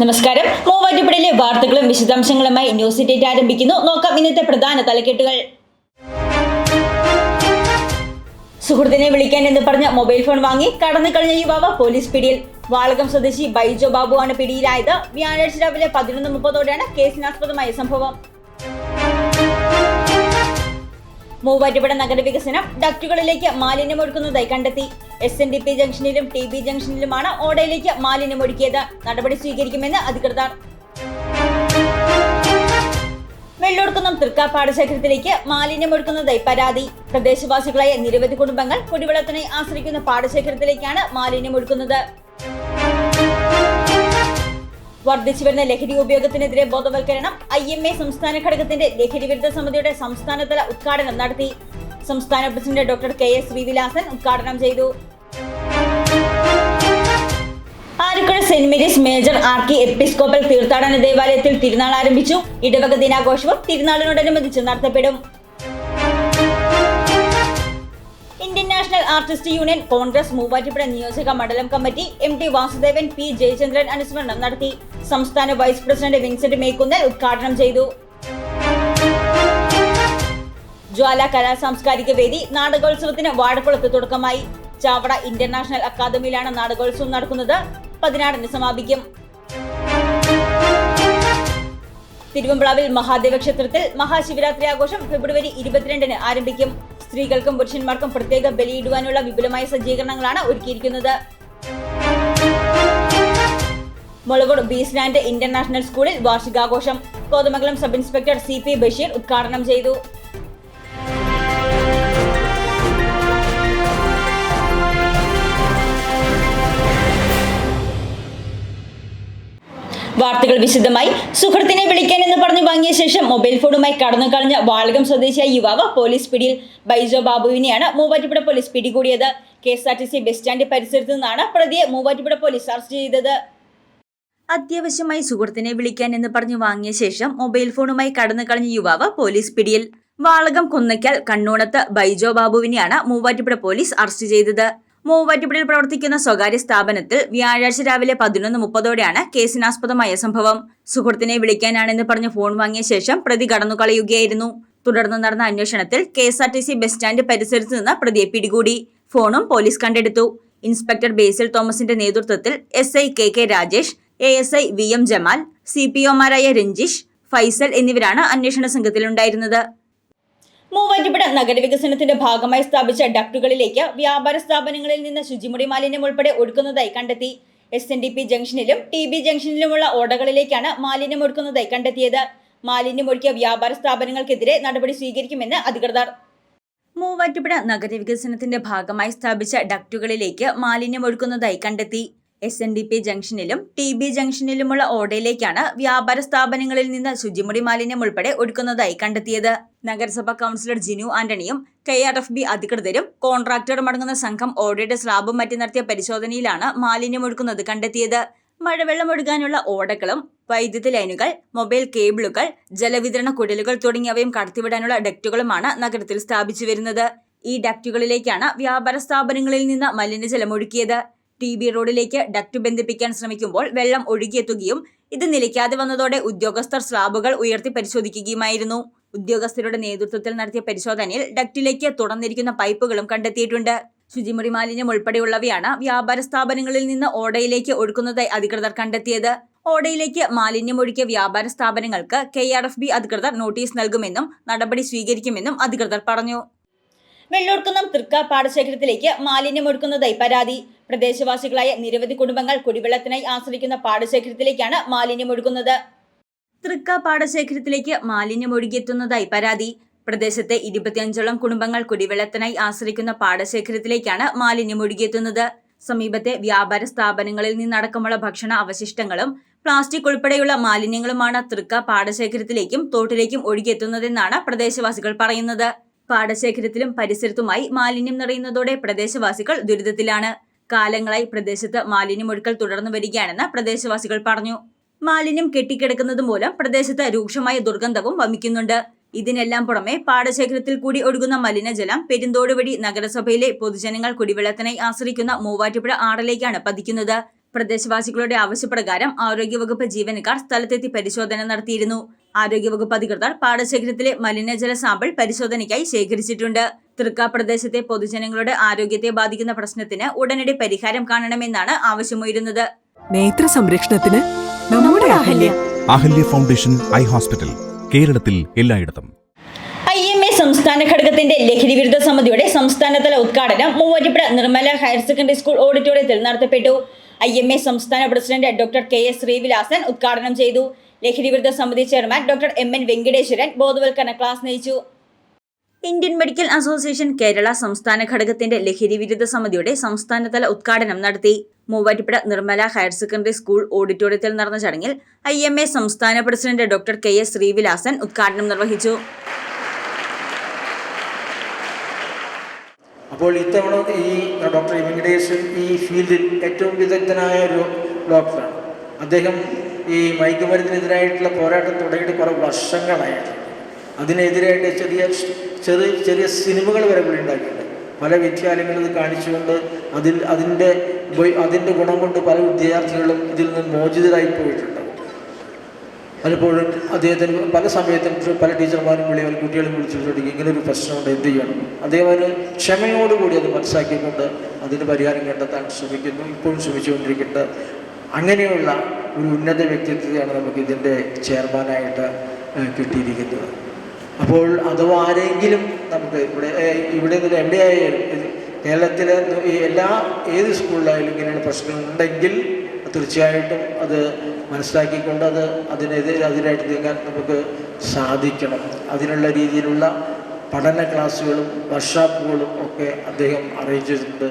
നമസ്കാരം. മൂവാറ്റുപുഴയിലെ വാർത്തകളും വിശദാംശങ്ങളുമായി ന്യൂസ് ഡേറ്റ് ആരംഭിക്കുന്നു. നോക്കാം ഇന്നത്തെ പ്രധാന തലക്കെട്ടുകൾ. സുഹൃത്തിനെ വിളിക്കാൻ എന്ന് പറഞ്ഞ മൊബൈൽ ഫോൺ വാങ്ങി കടന്നു കളഞ്ഞ യുവാവ് പോലീസ് പിടിയിൽ. വാളകം സ്വദേശി ബൈജോ ബാബുവാണ് പിടിയിലായത്. വ്യാഴാഴ്ച രാവിലെ പതിനൊന്ന് മുപ്പതോടെയാണ് കേസിനാസ്പദമായ സംഭവം. മൂവാറ്റുപുഴ നഗരവികസനം ഡക്റ്റുകളിലേക്ക് മാലിന്യം ഒഴുക്കുന്നതായി കണ്ടെത്തി. എസ് എൻ ഡി പി ജംഗ്ഷനിലും ടി ബി ജംഗ്ഷനിലുമാണ് ഓടയിലേക്ക് മാലിന്യം ഒഴുക്കിയത് നടപടി സ്വീകരിക്കുമെന്ന് അധികൃതർ. വെള്ളൂർക്കുന്നം തൃക്കാ പാടശേഖരത്തിലേക്ക് മാലിന്യം ഒഴുക്കുന്നതായി പരാതി. പ്രദേശവാസികളായ നിരവധി കുടുംബങ്ങൾ കുടിവെള്ളത്തിനായി ആശ്രയിക്കുന്ന പാടശേഖരത്തിലേക്കാണ് മാലിന്യം ഒഴുക്കുന്നത് വർദ്ധിച്ചു വരുന്ന ലഹരി ഉപയോഗത്തിനെതിരെ ബോധവൽക്കരണം ഐ എം എ സംസ്ഥാന ഘടകത്തിന്റെ ലഹരി വിരുദ്ധ സമിതിയുടെ സംസ്ഥാനതല ഉദ്ഘാടനം നടത്തി സംസ്ഥാന president doctor K S Srivilasan ഉദ്ഘാടനം ചെയ്തു. Alakkuzha saint Mary's major archiepiscopal തീർത്ഥാടന ദേവാലയത്തിൽ തിരുനാൾ ആരംഭിച്ചു. ഇടവക ദിനാഘോഷവും തിരുനാളിനോടനുബന്ധിച്ച് നടത്തപ്പെടും. ആർട്ടിസ്റ്റ് യൂണിയൻ കോൺഗ്രസ് മൂവാറ്റുപുഴ നിയോജക മണ്ഡലം committee M T Vasudevan P Jayachandran അനുസ്മരണം നടത്തി. സംസ്ഥാന വൈസ് പ്രസിഡന്റ് വിൻസെന്റ് മേക്കുന്നൽ ഉദ്ഘാടനം ചെയ്തു. ജ്വാല കലാ സാംസ്കാരിക വേദി നാടകോത്സവത്തിന് വാഴക്കുളത്ത് തുടക്കമായി. ചാവട ഇന്റർനാഷണൽ അക്കാദമിയിലാണ് നാടകോത്സവം നടക്കുന്നത്. പതിനാറിന് സമാപിക്കും. തിരുവമ്പ്രാവിൽ മഹാദേവ ക്ഷേത്രത്തിൽ മഹാശിവരാത്രി ആഘോഷം ഫെബ്രുവരി ഇരുപത്തിരണ്ടിന് ആരംഭിക്കും. സ്ത്രീകൾക്കും പുരുഷന്മാർക്കും പ്രത്യേക ബലിയിടുവാനുള്ള വിപുലമായ സജ്ജീകരണങ്ങളാണ് ഒരുക്കിയിരിക്കുന്നത്. മുളകോട് ബീസ്ലാൻഡ് ഇന്റർനാഷണൽ സ്കൂളിൽ വാർഷികാഘോഷം. Kothamangalam sub inspector C P Basheer ഉദ്ഘാടനം ചെയ്തു. വാർത്തകൾ വിശദമായി. സുഹൃത്തിനെ വിളിക്കാൻ എന്ന് പറഞ്ഞു വാങ്ങിയ ശേഷം മൊബൈൽ ഫോണുമായി കടന്നു കളഞ്ഞ വാളകം സ്വദേശിയായ യുവാവ് പോലീസ് പിടിയിൽ ബൈജോ ബാബുവിനെയാണ് മൂവാറ്റുപുഴ പോലീസ് പിടികൂടിയത്. K S R T C bus stand പരിസരത്ത് നിന്നാണ് പ്രതിയെ മൂവാറ്റുപുഴ പോലീസ് അറസ്റ്റ് ചെയ്തത്. അത്യാവശ്യമായി സുഹൃത്തിനെ വിളിക്കാൻ എന്ന് പറഞ്ഞു വാങ്ങിയ ശേഷം മൊബൈൽ ഫോണുമായി കടന്നു കളഞ്ഞ യുവാവ് പോലീസ് പിടിയിൽ. വാളകം കുന്നയ്ക്കൽ കണ്ണൂണത്ത് ബൈജോ ബാബുവിനെയാണ് മൂവാറ്റുപുഴ പോലീസ് അറസ്റ്റ് ചെയ്തത്. മൂവാറ്റുപുഴയിൽ പ്രവർത്തിക്കുന്ന സ്വകാര്യ സ്ഥാപനത്തിൽ വ്യാഴാഴ്ച രാവിലെ പതിനൊന്ന് മുപ്പതോടെയാണ് കേസിനാസ്പദമായ സംഭവം. സുഹൃത്തിനെ വിളിക്കാനാണെന്ന് പറഞ്ഞ് ഫോൺ വാങ്ങിയ ശേഷം പ്രതി കടന്നുകളയുകയായിരുന്നു. തുടർന്ന് നടന്ന അന്വേഷണത്തിൽ K S R T C bus stand പരിസരത്ത് നിന്ന് പ്രതിയെ പിടികൂടി. ഫോണും പോലീസ് കണ്ടെടുത്തു. ഇൻസ്പെക്ടർ ബേസിൽ തോമസിന്റെ നേതൃത്വത്തിൽ S I K K Rajesh A S I V M Jamal C P ഒമാരായ Ranjish Faisal എന്നിവരാണ് അന്വേഷണ സംഘത്തിലുണ്ടായിരുന്നത്. മൂവാറ്റുപുഴ നഗരവികസനത്തിന്റെ ഭാഗമായി സ്ഥാപിച്ച ഡക്ടുകളിലേക്ക് വ്യാപാര സ്ഥാപനങ്ങളിൽ നിന്ന് ശുചിമുറി മാലിന്യം ഉൾപ്പെടെ ഒഴുക്കുന്നതായി കണ്ടെത്തി. എസ് എൻ ഡി പി ജംഗ്ഷനിലും ടി ബി ജംഗ്ഷനിലുമുള്ള ഓടകളിലേക്കാണ് മാലിന്യം ഒഴുക്കുന്നതായി കണ്ടെത്തിയത്. മാലിന്യം ഒഴുക്കിയ വ്യാപാര സ്ഥാപനങ്ങൾക്കെതിരെ നടപടി സ്വീകരിക്കുമെന്ന് അധികൃതർ. മൂവാറ്റുപുഴ നഗരവികസനത്തിന്റെ ഭാഗമായി സ്ഥാപിച്ച ഡക്ടുകളിലേക്ക് മാലിന്യം ഒഴുക്കുന്നതായി കണ്ടെത്തി. എസ് എൻ ഡി പി ജംഗ്ഷനിലും ടി ബി ജംഗ്ഷനിലുമുള്ള ഓടയിലേക്കാണ് വ്യാപാര സ്ഥാപനങ്ങളിൽ നിന്ന് ശുചിമുടി മാലിന്യം ഉൾപ്പെടെ ഒഴുക്കുന്നതായി കണ്ടെത്തിയത്. നഗരസഭാ കൗൺസിലർ ജിനു ആന്റണിയും കെ ആർ എഫ് ബി അധികൃതരും കോൺട്രാക്ടറും അടങ്ങുന്ന സംഘം ഓടയുടെ സ്ലാബും മറ്റും നടത്തിയ പരിശോധനയിലാണ് മാലിന്യം ഒഴുക്കുന്നത് കണ്ടെത്തിയത്. മഴവെള്ളം ഒഴുകാനുള്ള ഓടകളും വൈദ്യുതി ലൈനുകൾ മൊബൈൽ കേബിളുകൾ ജലവിതരണ കുടലുകൾ തുടങ്ങിയവയും കടത്തിവിടാനുള്ള ഡക്റ്റുകളുമാണ് നഗരത്തിൽ സ്ഥാപിച്ചു വരുന്നത് ഈ ഡക്റ്റുകളിലേക്കാണ് വ്യാപാര സ്ഥാപനങ്ങളിൽ നിന്ന് മലിനജലം ഒഴുക്കിയത്. ടി ബി റോഡിലേക്ക് ഡക്ട് ബന്ധിപ്പിക്കാൻ ശ്രമിക്കുമ്പോൾ വെള്ളം ഒഴുകിയെത്തുകയും ഇത് നിലയ്ക്കാതെ വന്നതോടെ ഉദ്യോഗസ്ഥർ സ്ലാബുകൾ ഉയർത്തി പരിശോധിക്കുകയുമായിരുന്നു. ഉദ്യോഗസ്ഥരുടെ നേതൃത്വത്തിൽ നടത്തിയ പരിശോധനയിൽ ഡക്റ്റിലേക്ക് തുറന്നിരിക്കുന്ന പൈപ്പുകളും കണ്ടെത്തിയിട്ടുണ്ട്. ശുചിമുറി മാലിന്യം ഉൾപ്പെടെയുള്ളവയാണ് വ്യാപാര സ്ഥാപനങ്ങളിൽ നിന്ന് ഓടയിലേക്ക് ഒഴുക്കുന്നതായി അധികൃതർ കണ്ടെത്തിയത്. ഓടയിലേക്ക് മാലിന്യം ഒഴുക്കിയ വ്യാപാര സ്ഥാപനങ്ങൾക്ക് കെ ആർ എഫ് ബി അധികൃതർ നോട്ടീസ് നൽകുമെന്നും നടപടി സ്വീകരിക്കുമെന്നും അധികൃതർ പറഞ്ഞു. വെള്ളൂർക്കുന്നം തൃക്ക പാടശേഖരത്തിലേക്ക് മാലിന്യം ഒഴുക്കുന്നതായി പരാതി. പ്രദേശവാസികളായ നിരവധി കുടുംബങ്ങൾ കുടിവെള്ളത്തിനായി ആശ്രയിക്കുന്ന പാടശേഖരത്തിലേക്കാണ് മാലിന്യം ഒഴുകുന്നത് തൃക്ക പാടശേഖരത്തിലേക്ക് മാലിന്യം ഒഴുകിയെത്തുന്നതായി പരാതി. പ്രദേശത്തെ ഇരുപത്തിയഞ്ചോളം കുടുംബങ്ങൾ കുടിവെള്ളത്തിനായി ആശ്രയിക്കുന്ന പാടശേഖരത്തിലേക്കാണ് മാലിന്യം ഒഴുകിയെത്തുന്നത് സമീപത്തെ വ്യാപാര സ്ഥാപനങ്ങളിൽ നിന്നടക്കമുള്ള ഭക്ഷണ അവശിഷ്ടങ്ങളും പ്ലാസ്റ്റിക് ഉൾപ്പെടെയുള്ള മാലിന്യങ്ങളുമാണ് തൃക്ക പാടശേഖരത്തിലേക്കും തോട്ടിലേക്കും ഒഴുകിയെത്തുന്നതെന്നാണ് പ്രദേശവാസികൾ പറയുന്നത്. പാടശേഖരത്തിലും പരിസരത്തുമായി മാലിന്യം നിറയുന്നതോടെ പ്രദേശവാസികൾ ദുരിതത്തിലാണ്. കാലങ്ങളായി പ്രദേശത്ത് മാലിന്യം ഒഴുക്കൽ തുടർന്നു വരികയാണെന്ന് പ്രദേശവാസികൾ പറഞ്ഞു. മാലിന്യം കെട്ടിക്കിടക്കുന്നത് മൂലം പ്രദേശത്ത് രൂക്ഷമായ ദുർഗന്ധവും വമിക്കുന്നുണ്ട്. ഇതിനെല്ലാം പുറമെ പാടശേഖരത്തിൽ കൂടി ഒഴുകുന്ന മലിനജലം പെരുന്തോട് വഴി നഗരസഭയിലെ പൊതുജനങ്ങൾ കുടിവെള്ളത്തിനായി ആശ്രയിക്കുന്ന മൂവാറ്റുപുഴ ആറിലേക്കാണ് പതിക്കുന്നത്. പ്രദേശവാസികളുടെ ആവശ്യപ്രകാരം ആരോഗ്യവകുപ്പ് ജീവനക്കാർ സ്ഥലത്തെത്തി പരിശോധന നടത്തിയിരുന്നു. ആരോഗ്യവകുപ്പ് അധികൃതർ പാടശേഖരത്തിലെ മലിനജല സാമ്പിൾ പരിശോധനയ്ക്കായി ശേഖരിച്ചിട്ടുണ്ട്. തൃക്ക പ്രദേശത്തെ പൊതുജനങ്ങളുടെ ആരോഗ്യത്തെ ബാധിക്കുന്ന പ്രശ്നത്തിന് ഉടനടി പരിഹാരം കാണണമെന്നാണ് ആവശ്യമുയരുന്നത്. നേത്ര സംരക്ഷണത്തിന് നമ്മുടെ Ahalya. Ahalya foundation eye hospital കേരളത്തിൽ എല്ലായിടത്തും. ഐ എം എ സംസ്ഥാന ഘടകത്തിന്റെ ലഹരി വിരുദ്ധ സമിതിയുടെ സംസ്ഥാനതല ഉദ്ഘാടനം Muvattupuzha Nirmala higher secondary school ഓഡിറ്റോറിയത്തിൽ നടത്തപ്പെട്ടു. ഐ എം എ സംസ്ഥാന president doctor K S Srivilasan ഉദ്ഘാടനം ചെയ്തു. ലഹരി വിരുദ്ധ സമിതി chairman doctor M N Venkateswaran ബോധവൽക്കരണ ക്ലാസ് നയിച്ചു. ഇന്ത്യൻ മെഡിക്കൽ അസോസിയേഷൻ കേരള സംസ്ഥാന ഘടകത്തിന്റെ ലഹരി വിരുദ്ധ സമിതിയുടെ സംസ്ഥാനതല ഉദ്ഘാടനം നടത്തി. Muvattupuzha Nirmala higher secondary school ഓഡിറ്റോറിയത്തിൽ നടന്ന ചടങ്ങിൽ ഐ എം എ സംസ്ഥാന president doctor K S Srivilasan ഉദ്ഘാടനം നിർവഹിച്ചു. അപ്പോൾ ഇത്തവണ ഈ ഡോക്ടർ വെങ്കടേശൻ ഈ ഫീൽഡിൽ ഏറ്റവും വിദഗ്ധനായ ഒരു ഡോക്ടറാണ്. അദ്ദേഹം ഈ മയക്കുമരുന്നിനെതിരായിട്ടുള്ള പോരാട്ടം തുടങ്ങിയിട്ട് കുറേ വർഷങ്ങളായിട്ട് അതിനെതിരായിട്ട് ചെറിയ ചെറിയ ചെറിയ സിനിമകൾ വരെ പുള്ളി ഉണ്ടാക്കിയിട്ടുണ്ട്. പല വിദ്യാലയങ്ങളും കാണിച്ചുകൊണ്ട് അതിൽ അതിന്റെ അതിന്റെ ഗുണം കൊണ്ട് പല വിദ്യാർത്ഥികളും ഇതിൽ നിന്ന് മോചിതരായി പോയിട്ടുണ്ട്. പലപ്പോഴും അദ്ദേഹത്തിന് പല സമയത്തും പല ടീച്ചർമാരും വിളിയും കുട്ടികളും വിളിച്ചിട്ടുണ്ടെങ്കിൽ ഇങ്ങനെ ഒരു പ്രശ്നമുണ്ട് എന്ത് ചെയ്യണം? അദ്ദേഹം ക്ഷമയോടുകൂടി അത് മനസ്സാക്കിക്കൊണ്ട് അതിന് പരിഹാരം കണ്ടെത്താൻ ശ്രമിക്കുന്നു ഇപ്പോഴും ശ്രമിച്ചുകൊണ്ടിരിക്കുന്നത് അങ്ങനെയുള്ള ഒരു ഉന്നത വ്യക്തിത്വത്തെയാണ് നമുക്ക് ഇതിന്റെ ചെയർമാനായിട്ട് കിട്ടിയിരിക്കുന്നത്. അപ്പോൾ അഥവാ ആരെങ്കിലും നമുക്ക് ഇവിടെ ഇവിടെ നിന്ന് എവിടെ ആയാലും കേരളത്തിലെ എല്ലാ ഏത് സ്കൂളിലായാലും ഇങ്ങനെയുള്ള പ്രശ്നങ്ങൾ ഉണ്ടെങ്കിൽ തീർച്ചയായിട്ടും അത് മനസ്സിലാക്കിക്കൊണ്ട് അത് അതിനെതിരെ അതിനായിട്ട് നീങ്ങാൻ നമുക്ക് സാധിക്കണം. അതിനുള്ള രീതിയിലുള്ള പഠന ക്ലാസ്സുകളും വർക്ക്ഷോപ്പുകളും ഒക്കെ അദ്ദേഹം അറേഞ്ച് ചെയ്തിട്ടുണ്ട്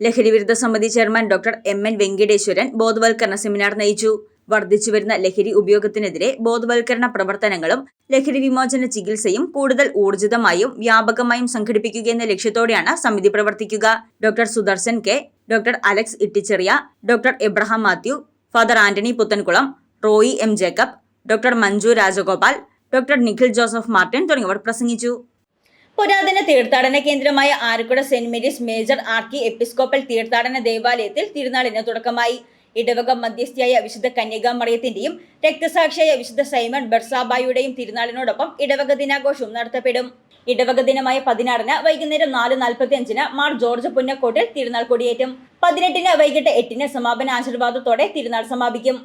ലഹരി വിരുദ്ധ സമിതി chairman doctor M N Venkateswaran ബോധവൽക്കരണ സെമിനാർ നയിച്ചു. വർദ്ധിച്ചുവരുന്ന ലഹരി ഉപയോഗത്തിനെതിരെ ബോധവൽക്കരണ പ്രവർത്തനങ്ങളും ലഹരി വിമോചന ചികിത്സയും കൂടുതൽ ഊർജിതമായും വ്യാപകമായും സംഘടിപ്പിക്കുക എന്ന ലക്ഷ്യത്തോടെയാണ് സമിതി പ്രവർത്തിക്കുക. Doctor Sudarshan K doctor Alex Ittycheriya doctor Abraham Mathew father Antony Puthenkulam Roy M Jacob doctor Manju Rajagopal doctor Nikhil Joseph Martin തുടങ്ങിയവർ പ്രസംഗിച്ചു. പുരാതന തീർത്ഥാടന കേന്ദ്രമായ Arakkuda saint Mary's major archiepiscopal തീർത്ഥാടന ദേവാലയത്തിൽ തിരുനാളിന് തുടക്കമായി. ഇടവക മധ്യസ്ഥയായ വിശുദ്ധ കന്യകാമറിയത്തിന്റെയും രക്തസാക്ഷിയായ വിശുദ്ധ സൈമൺ ബർസാബായുടെയും തിരുനാളിനോടൊപ്പം ഇടവക ദിനാഘോഷവും നടത്തപ്പെടും. ഇടവക ദിനമായ പതിനാറിന് വൈകുന്നേരം നാല് നാൽപ്പത്തി അഞ്ചിന് മാർ ജോർജ് പുന്നക്കോട്ടിൽ തിരുനാൾ കൊടിയേറ്റും. പതിനെട്ടിന് വൈകിട്ട് എട്ടിന് സമാപന ആശീർവാദത്തോടെ തിരുനാൾ സമാപിക്കും.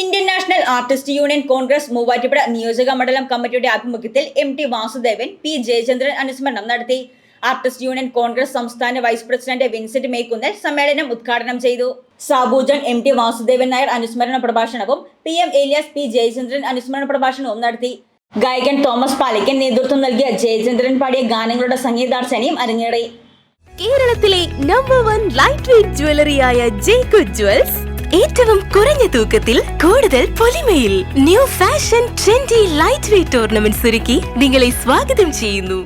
Indian national artist union Congress Muvattupuzha നിയോജക മണ്ഡലം കമ്മിറ്റിയുടെ ആഭിമുഖ്യത്തിൽ M T Vasudevan P Jayachandran അനുസ്മരണം നടത്തി. ആർട്ടിസ്റ്റ് യൂണിയൻ കോൺഗ്രസ് സംസ്ഥാന വൈസ് പ്രസിഡന്റ് വിൻസെന്റ് മേക്കുന്നൽ സമ്മേളനം ഉദ്ഘാടനം ചെയ്തു. സാബുജൻ എം ടി വാസുദേവൻ നായർ അനുസ്മരണ പ്രഭാഷണവും P M Elias P Jayachandran അനുസ്മരണ പ്രഭാഷണവും നടത്തി. ഗായകൻ തോമസ് പാലിക്കൻ നേതൃത്വം നൽകിയ ജയചന്ദ്രൻ പാടിയ ഗാനങ്ങളുടെ സംഗീതാർച്ചനയും അരങ്ങേറി. കേരളത്തിലെ നമ്പർ വൺ ലൈറ്റ് വെയിറ്റ് ജ്വല്ലറിയായ ജയ്കു ജ്വൽസ് ഏറ്റവും കുറഞ്ഞ തൂക്കത്തിൽ കൂടുതൽ പൊലിമയിൽ. New fashion trendy light weight tournament ഒരുക്കി നിങ്ങളെ സ്വാഗതം ചെയ്യുന്നു.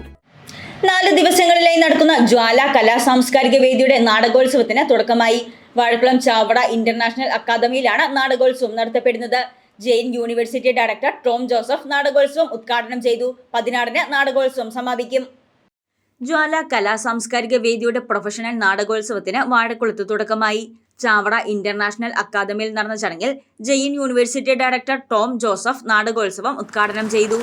നാല് ദിവസങ്ങളിലായി നടക്കുന്ന ജ്വാല കലാ സാംസ്കാരിക വേദിയുടെ നാടകോത്സവത്തിന് തുടക്കമായി. വാഴക്കുളം ചാവട ഇന്റർനാഷണൽ അക്കാദമിയിലാണ് നാടകോത്സവം നടത്തപ്പെടുന്നത്. Jain university director Tom Joseph നാടകോത്സവം ഉദ്ഘാടനം ചെയ്തു. പതിനാറിന് നാടകോത്സവം സമാപിക്കും. ജ്വാല കലാ സാംസ്കാരിക വേദിയുടെ പ്രൊഫഷണൽ നാടകോത്സവത്തിന് വാഴക്കുളത്ത് തുടക്കമായി. ചാവട ഇന്റർനാഷണൽ അക്കാദമിയിൽ നടന്ന ചടങ്ങിൽ Jain university director Tom Joseph നാടകോത്സവം ഉദ്ഘാടനം ചെയ്തു.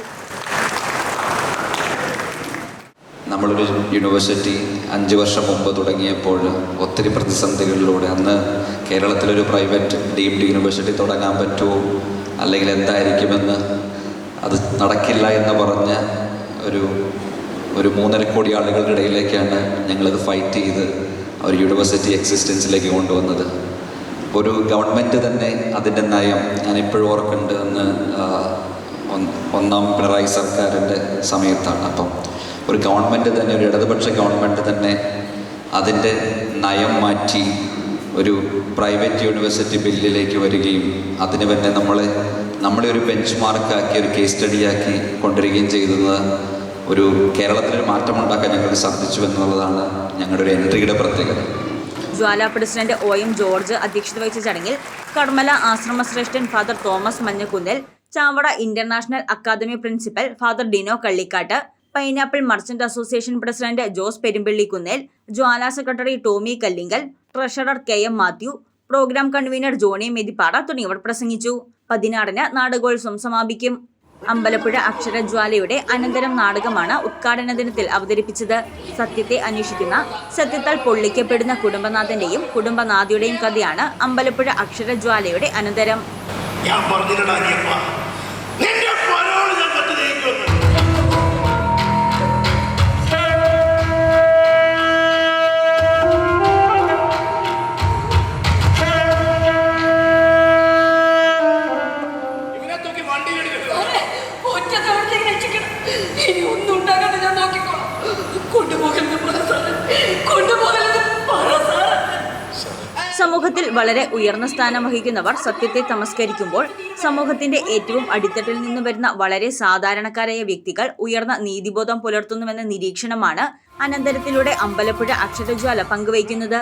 നമ്മളൊരു യൂണിവേഴ്സിറ്റി അഞ്ച് വർഷം മുമ്പ് തുടങ്ങിയപ്പോൾ ഒത്തിരി പ്രതിസന്ധികളിലൂടെ അന്ന് കേരളത്തിലൊരു പ്രൈവറ്റ് ഡീംഡ് യൂണിവേഴ്സിറ്റി തുടങ്ങാൻ പറ്റുമോ? അല്ലെങ്കിൽ എന്തായിരിക്കുമെന്ന് അത് നടക്കില്ല എന്ന് പറഞ്ഞ ഒരു ഒരു മൂന്നര കോടി ആളുകളുടെ ഇടയിലേക്കാണ് ഞങ്ങളത് ഫൈറ്റ് ചെയ്ത് ഒരു യൂണിവേഴ്സിറ്റി എക്സിസ്റ്റൻസിലേക്ക് കൊണ്ടുവന്നത്. ഒരു ഗവൺമെന്റ് തന്നെ അതിന്റെ നയം ഞാനിപ്പോഴും ഓർക്കുന്നുണ്ട് അന്ന് ഒന്നാം പിണറായി സർക്കാരിന്റെ സമയത്താണ്. അപ്പം ഒരു ഗവൺമെന്റ് തന്നെ ഒരു ഇടതുപക്ഷ ഗവൺമെന്റ് തന്നെ അതിന്റെ നയം മാറ്റി ഒരു പ്രൈവറ്റ് യൂണിവേഴ്സിറ്റി ബില്ലിലേക്ക് വരികയും അതിന് തന്നെ നമ്മളെ നമ്മളെ ഒരു ബെഞ്ച് മാർക്കാക്കി ഒരു കേസ് സ്റ്റഡിയാക്കി കൊണ്ടുവരികയും ചെയ്തത് ഒരു കേരളത്തിലൊരു മാറ്റമുണ്ടാക്കാൻ ഞങ്ങൾ സാധിച്ചു എന്നുള്ളതാണ് ഞങ്ങളുടെ ഒരു എൻട്രിയുടെ പ്രത്യേകത. Jwala president O M George അധ്യക്ഷത വഹിച്ച ചടങ്ങിൽ കർമ്മല ആശ്രമ ശ്രേഷ്ഠൻ father Thomas Manjakunnil ചാവട international academy principal father Dino Kallikkattu pineapple merchant association president Jose Perumpallikunnel Jwala secretary Tommy Kallingal treasurer K M Mathew programme convener Johnny Methippada തുടങ്ങിയവർ പ്രസംഗിച്ചു. പതിനാറിന് നാടകോത്സവം സമാപിക്കും. അമ്പലപ്പുഴ അക്ഷരജ്വാലയുടെ അനന്തരം നാടകമാണ് ഉദ്ഘാടന ദിനത്തിൽ അവതരിപ്പിച്ചത്. സത്യത്തെ അന്വേഷിക്കുന്ന സത്യത്താൽ പൊള്ളിക്കപ്പെടുന്ന കുടുംബനാഥന്റെയും കുടുംബനാഥിയുടെയും കഥയാണ് അമ്പലപ്പുഴ അക്ഷരജ്വാലയുടെ അനന്തരം. ഞാൻ സമൂഹത്തിൽ വളരെ ഉയർന്ന സ്ഥാനം വഹിക്കുന്നവർ സത്യത്തെ തമസ്കരിക്കുമ്പോൾ സമൂഹത്തിന്റെ ഏറ്റവും അടിത്തട്ടിൽ നിന്ന് വരുന്ന വളരെ സാധാരണക്കാരായ വ്യക്തികൾ ഉയർന്ന നീതിബോധം പുലർത്തുന്നുവെന്ന നിരീക്ഷണമാണ് അനന്തരത്തിലൂടെ അമ്പലപ്പുഴ അക്ഷരജ്വാല പങ്കുവയ്ക്കുന്നത്.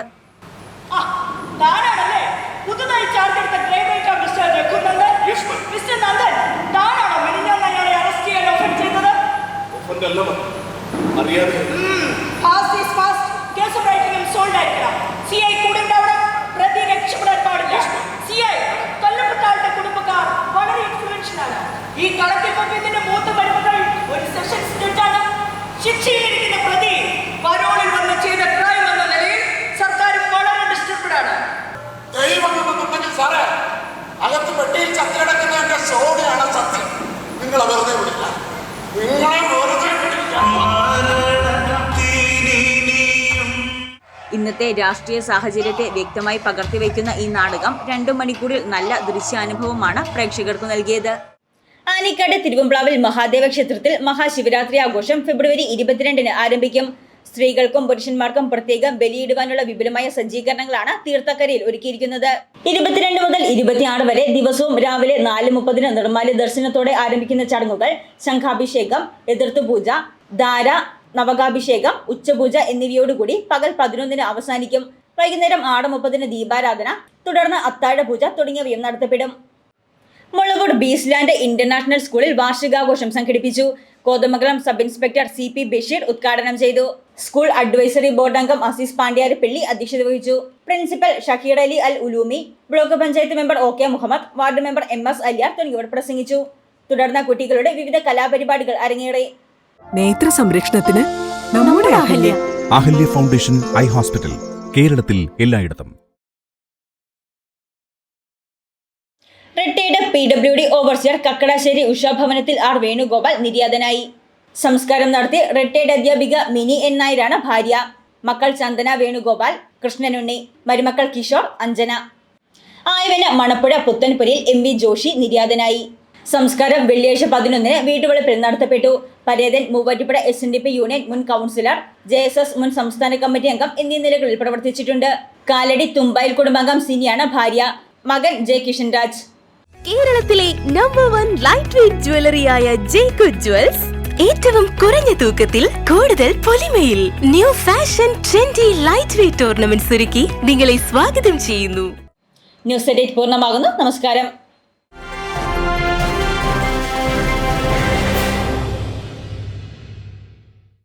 പുതുതായി ചാർജ് എടുത്ത ഡ്രൈവർ മിസ്റ്റർ നന്ദൻ താനാണോ മിനിഞ്ഞാന്ന് അയാളെ അറസ്റ്റ് ചെയ്യാൻ ഓഫർ ചെയ്തത്? അറിയാതെ. ഫാസ്റ്റ് ഈസ് ഫാസ്റ്റ് കേസ് റൈറ്റിംഗും സോൾഡ് ആയിരിക്കണം. സി ഐ കൂടെ രക്ഷപ്പെടാൻ പാടില്ല. സി ഐ കൊല്ലപ്പെട്ട ആളുടെ കുടുംബക്കാർ വളരെ ഇൻഫ്ലുവൻഷ്യൽ ആണ്. ഈ കളത്തിപ്പൊക്കത്തിന്റെ മൂത്ത മരുമകൾ ഒരു സെഷൻ ജഡ്ജാണ് ശിക്ഷയിലിരിക്കുന്ന പ്രതി പരോളിൽ വന്ന് ചെയ്ത ക്രൈം എന്ന നിലയിൽ സർക്കാർ വളരെ ഡിസ്റ്റർബ്ഡ് ആണ്. ദൈവം എന്നുണ്ടെങ്കിൽ സാറേ. അകത്ത് പെട്ടിയിൽ ചത്തിടക്കുന്ന എന്റെ സോണിയാണ് സത്യം. നിങ്ങളെ വെറുതെ വിടില്ല. നിങ്ങളെ ഇന്നത്തെ രാഷ്ട്രീയ സാഹചര്യത്തെ വ്യക്തമായി പകർത്തിവെക്കുന്ന ഈ നാടകം രണ്ടു മണിക്കൂറിൽ നല്ല ദൃശ്യാനുഭവമാണ് പ്രേക്ഷകർക്ക് നൽകിയത്. ആനിക്കാട് തിരുവമ്പ്ലാവിൽ മഹാദേവ ക്ഷേത്രത്തിൽ മഹാശിവരാത്രി ആഘോഷം ഫെബ്രുവരി ഇരുപത്തിരണ്ടിന് ആരംഭിക്കും. സ്ത്രീകൾക്കും പുരുഷന്മാർക്കും പ്രത്യേകം ബലിയിടുവാനുള്ള വിപുലമായ സജ്ജീകരണങ്ങളാണ് തീർത്ഥക്കരയിൽ ഒരുക്കിയിരിക്കുന്നത്. ഇരുപത്തിരണ്ട് മുതൽ ഇരുപത്തിയാറ് വരെ ദിവസവും രാവിലെ നാല് മുപ്പതിന് നിർമ്മാല്യ ദർശനത്തോടെ ആരംഭിക്കുന്ന ചടങ്ങുകൾ ശംഖാഭിഷേകം എതിർത്തുപൂജ ധാര നവകാഭിഷേകം ഉച്ചപൂജ എന്നിവയോടുകൂടി പകൽ പതിനൊന്നിന് അവസാനിക്കും. വൈകുന്നേരം ആറ് മുപ്പതിന് ദീപാരാധന തുടർന്ന് അത്താഴ പൂജ തുടങ്ങിയവയും നടത്തപ്പെടും. മുളവൂർ ബീസ്ലാൻഡ് ഇന്റർനാഷണൽ സ്കൂളിൽ വാർഷികാഘോഷം സംഘടിപ്പിച്ചു. Kothamangalam sub inspector C P Basheer ഉദ്ഘാടനം ചെയ്തു. സ്കൂൾ അഡ്വൈസറി ബോർഡ് അംഗം അസീസ് പാണ്ഡ്യാരപ്പള്ളി അധ്യക്ഷത വഹിച്ചു. Principal Shaheer Ali Al Uloomi block panchayat member O K Muhammad ward member M S Aliyar തുടങ്ങിയവർ പ്രസംഗിച്ചു. തുടർന്ന് കുട്ടികളുടെ വിവിധ കലാപരിപാടികൾ അരങ്ങേറി. നേത്ര സംരക്ഷണത്തിന് നമ്മുടെ Ahalya. Ahalya. Foundation eye hospital കേരളത്തിൽ എല്ലായിടത്തും. Retired P W D overseer Kakkadassery ഉഷാഭവനത്തിൽ R Venugopal നിര്യാതനായി. സംസ്കാരം നടത്തി റിട്ടയർഡ് അധ്യാപിക മിനി എൻ നായരാണ് ഭാര്യ. മക്കൾ ചന്ദന വേണുഗോപാൽ കൃഷ്ണനുണ്ണി മരുമക്കൾ കിഷോർ അഞ്ജന. ആയവന മണപ്പുഴ പുത്തൻപുരയിൽ എം വി ജോഷി നിര്യാതനായി. സംസ്കാരം വെള്ളിയാഴ്ച പതിനൊന്നിന് വീട്ടുവളപ്പിൽ നടത്തപ്പെട്ടു. പരേതൻ Muvattupuzha S N D P union മുൻ കൗൺസിലർ ജെ എസ് എസ് മുൻ സംസ്ഥാന കമ്മിറ്റി അംഗം എന്നീ നിലകളിൽ പ്രവർത്തിച്ചിട്ടുണ്ട്. കാലടി തുമ്പായിൽ കുടുംബാംഗം സിനിയാണ് ഭാര്യ മകൻ ജെ കിഷൻ രാജ് കേരളത്തിലെ നമ്പർ വൺ ലൈറ്റ് വെയിറ്റ് ജ്വല്ലറിയായ ജേക്കു ജ്വൽസ് ഏറ്റവും കുറഞ്ഞ തൂക്കത്തിൽ കൂടുതൽ പൊലിമയിൽ new fashion trendy light weight ornament ഒരുക്കി നിങ്ങളെ സ്വാഗതം ചെയ്യുന്നു. ന്യൂസ് എഡിറ്റ് പൂർണമാകുന്നു. നമസ്കാരം.